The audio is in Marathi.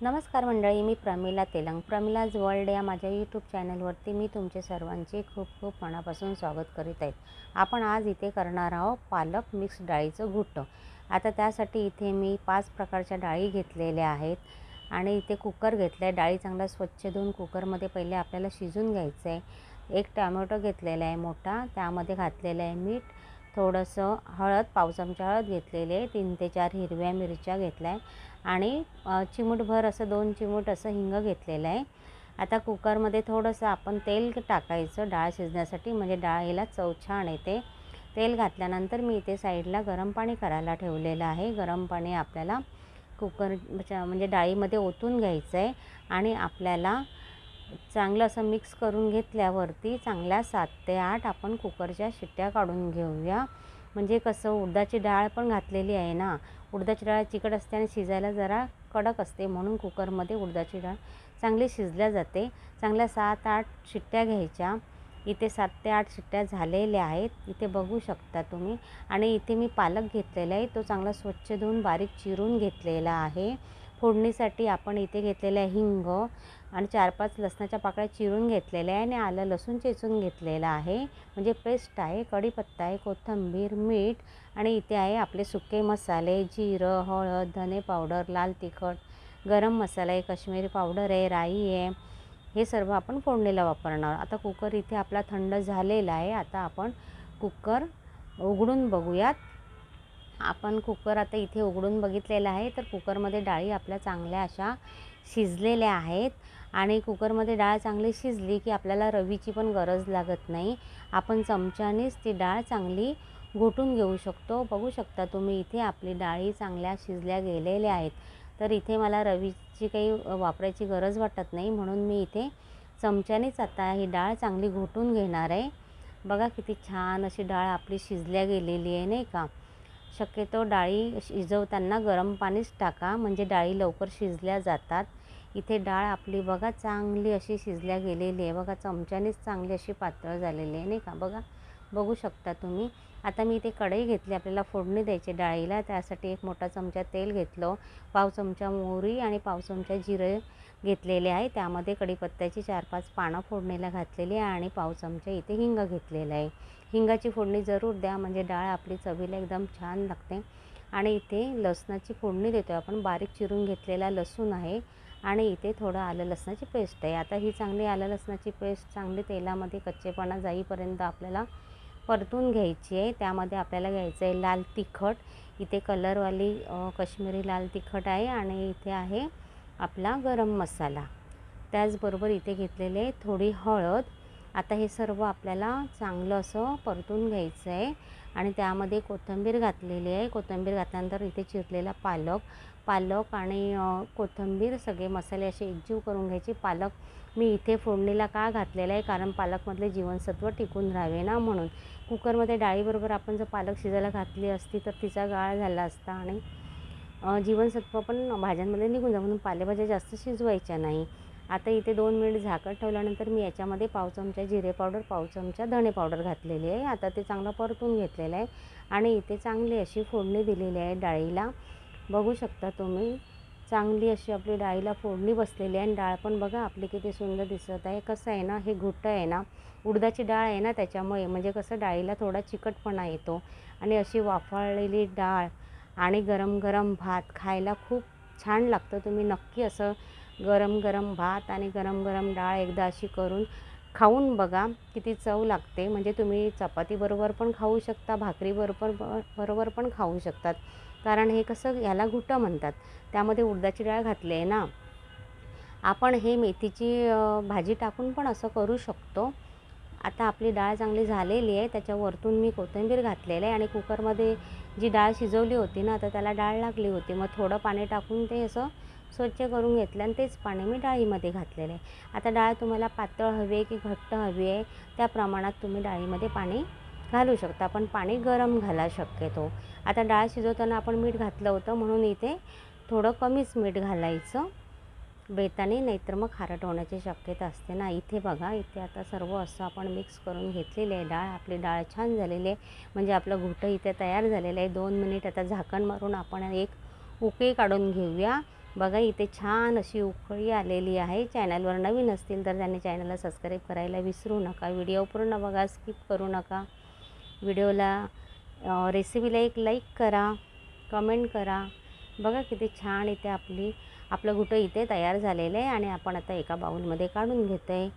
नमस्कार मंडळी मी प्रमिला तेलंग. प्रमिलाज वर्ल्ड या माझ्या यूट्यूब चॅनलवरती मी तुमचे सर्वांचे खूप खूप मनापासून स्वागत करीत आहेत आपण आज इथे करणार आहोत पालक मिक्स डाळीचं घुट्ट आता त्यासाठी इथे मी पाच प्रकारच्या डाळी घेतलेल्या आहेत आणि इथे कुकर घेतलं आहे डाळी चांगला स्वच्छ धुवून कुकरमध्ये पहिले आपल्याला शिजून घ्यायचं आहे. एक टॅमॅटो घेतलेला आहे मोठा त्यामध्ये घातलेलं आहे मीठ थोडंसं हळद पाव चमचा हळद घेतलेली आहे तीन ते चार हिरव्या मिरच्या घेतल्या आहे. आणि चिमूटभर असं दोन चिमूट असं हिंग घेतलेलं आहे. आता कुकरमध्ये थोडंसं आपण तेल टाकायचं डाळ शिजण्यासाठी. म्हणजे डाळीला चव छान येते. तेल घातल्यानंतर मी इथे साईडला गरम पाणी करायला ठेवलेलं आहे. गरम पाणी आपल्याला कुकर म्हणजे डाळीमध्ये ओतून घ्यायचं आहे. आणि आपल्याला चांगलं असं मिक्स करून घेतल्यावरती चांगल्या सात ते आठ आपण कुकरच्या शिट्ट्या काढून घेऊया. म्हणजे कसं उडदाची डाळ पण घातलेली आहे ना उडदाची डाळ चिकट असते आणि शिजायला जरा कडक असते म्हणून कुकरमध्ये उडदाची डाळ चांगली शिजल्या जाते. चांगल्या सात आठ शिट्ट्या घ्यायच्या. इथे सात ते आठ शिट्ट्या झालेल्या आहेत. इथे बघू शकता तुम्ही. आणि इथे मी पालक घेतलेला आहे. तो चांगला स्वच्छ धुवून बारीक चिरून घेतलेला आहे. फोडणीसाठी आपण इथे घेतलेलं आहे हिंग आणि चार पाच लसणाच्या पाकळ्या चिरून घेतलेल्या आहे आणि आलं लसूण चेचून घेतलेलं आहे. म्हणजे पेस्ट आहे कढीपत्ता आहे कोथिंबीर मीठ आणि इथे आहे आपले सुके मसाले जिरं हळद धने पावडर लाल तिखट गरम मसाला आहे काश्मीरी पावडर आहे राई आहे. हे सर्व आपण फोडणीला वापरणार आता कुकर इथे आपला थंड झालेला आहे. आता आपण कुकर उघडून बघूयात. आपण कुकर आता इथे उघडून बघितलेलं आहे. तर कुकरमध्ये डाळी आपल्या चांगल्या अशा शिजलेल्या आहेत आणि कुकरमध्ये डाळ चांगली शिजली की आपल्याला रवीची पण गरज लागत नाही. आपण चमच्यानेच ती डाळ चांगली घोटून घेऊ शकतो. बघू शकता तुम्ही इथे आपली डाळी चांगल्या शिजल्या गेलेल्या आहेत. तर इथे मला रवीची काही वापरायची गरज वाटत नाही म्हणून मी इथे चमच्यानेच आता ही डाळ चांगली घोटून घेणार आहे. बघा किती छान अशी डाळ आपली शिजल्या गेलेली आहे नाही का? शक्यतो डाळी शिजवताना गरम पाणीच टाका म्हणजे डाळी लवकर शिजल्या जातात. इथे डाळ आपली बघा चांगली अशी शिजल्या गेलेली आहे. बघा चमच्यानेच चांगली अशी पातळ झालेली आहे नाही का? बघा बघू शकता तुम्ही. आता मी इथे कढई घेतली आपल्याला फोडणी द्यायची डाळीला. त्यासाठी एक मोठा चमचा तेल घेतलं. पाव चमचा मोहरी आणि पाव चमचा जिरे घेतलेले आहे. त्यामध्ये कढीपत्त्याची चार पाच पानं फोडणीला घातलेली आहे आणि पाव चमचा इथे हिंग घेतलेला आहे. हिंगाची फोडणी जरूर द्या म्हणजे डाळ आपली चवीला एकदम छान लागते. आणि इथे लसणाची फोडणी देतो आपण. बारीक चिरून घेतलेला लसूण आहे. आणि इथे थोडं आलं लसणाची पेस्ट आहे. आता ही चांगली आलं लसणाची पेस्ट चांगली तेलामध्ये कच्चेपणा जाईपर्यंत आपल्याला परतून घ्यायची आहे. त्यामध्ये आपल्याला घ्यायचं आहे लाल तिखट. इथे कलरवाली कश्मीरी लाल तिखट आहे आणि इथे आहे आपला गरम मसाला. त्याचबरोबर इथे घेतलेले थोडी हळद. आता हे सर्व आपल्याला चांगलं असं परतून घ्यायचं आहे. आणि त्यामध्ये कोथिंबीर घातलेली आहे. कोथिंबीर घातल्यानंतर इथे चिरलेला पालक पालक आणि कोथिंबीर सगळे मसाले असे एकजीव करून घ्यायचे. पालक मी इथे फोडणीला का घातलेला आहे? कारण पालकमधले जीवनसत्व टिकून राहावे ना म्हणून. कुकरमध्ये डाळीबरोबर आपण जर पालक शिजायला घातली असती तर तिचा गाळ झाला असता आणि जीवनसत्व पण भाज्यांमध्ये निघून जा म्हणून पालेभाज्या जास्त शिजवायच्या नाही. आता इथे दोन मिनिट झाकण ठेवल्यानंतर मी याच्यामध्ये पाव चमचा जिरे पावडर पाव चमचा धणे पावडर घातलेली आहे. आता ते चांगलं परतून घेतलेलं आहे आणि इथे चांगली अशी फोडणी दिलेली आहे डाळीला. बघू शकता तुम्ही चांगली अशी आपली डाळीला फोडणी बसलेली आहे आणि डाळ पण बघा आपली किती सुंदर दिसत आहे. कसं आहे ना हे घुट्ट आहे ना उडदाची डाळ आहे ना त्याच्यामुळे म्हणजे कसं डाळीला थोडा चिकटपणा येतो आणि अशी वाफाळलेली डाळ आणि गरम गरम भात खायला खूप छान लागतं. तुम्ही नक्की असं गरम गरम भात आणि गरम गरम डाळ एकदा अशी करून खाऊन बघा किती चव लागते. म्हणजे तुम्ही चपातीबरोबर पण खाऊ शकता भाकरीबरोबर बरोबर पण खाऊ शकतात. कारण हे कसं याला घुटं म्हणतात. त्यामध्ये उडदाची डाळ घातली आहे ना. आपण हे मेथीची भाजी टाकून पण असं करू शकतो. आता आपली डाळ चांगली झालेली आहे. त्याच्यावरतून मी कोथिंबीर घातलेलं आहे आणि कुकरमध्ये जी डाळ शिजवली होती ना तर त्याला डाळ लागली होती. मग थोडं पाणी टाकून ते असं स्वच्छ करून घेतलं आणि तेच पाणी मी डाळीमध्ये घातलेलं आहे. आता डाळ तुम्हाला पातळ हवी आहे की घट्ट हवी आहे त्या प्रमाणात तुम्ही डाळीमध्ये पाणी घालू शकता. पण पाणी गरम घाला शक्यतो. आता डाळ शिजवताना आपण मीठ घातलं होतं म्हणून इथे थोडं कमीच मीठ घालायचं. बेताने नाहीतर मग खारट होण्याची शक्यता असते ना. इथे बघा इथे आता सर्व असं आपण मिक्स करून घेतलेले आहे. डाळ आपली डाळ छान झालेली आहे. म्हणजे आपलं घुटं इथे तयार झालेलं आहे. दोन मिनिट आता झाकण मारून आपण एक उकळी काढून घेऊया. बघा इथे छान अशी उकळी आलेली आहे. चॅनलवर नवीन असतील तर त्यांनी चॅनलला सबस्क्राईब करायला विसरू नका. व्हिडिओ पूर्ण बघा स्किप करू नका. व्हिडिओला रेसिपीला एक लाईक करा कमेंट करा. बघा किती छान इथे आपली आपलं घुटं इथे तयार झालेलं आहे आणि आपण आता एका बाऊलमध्ये काढून घेतो आहे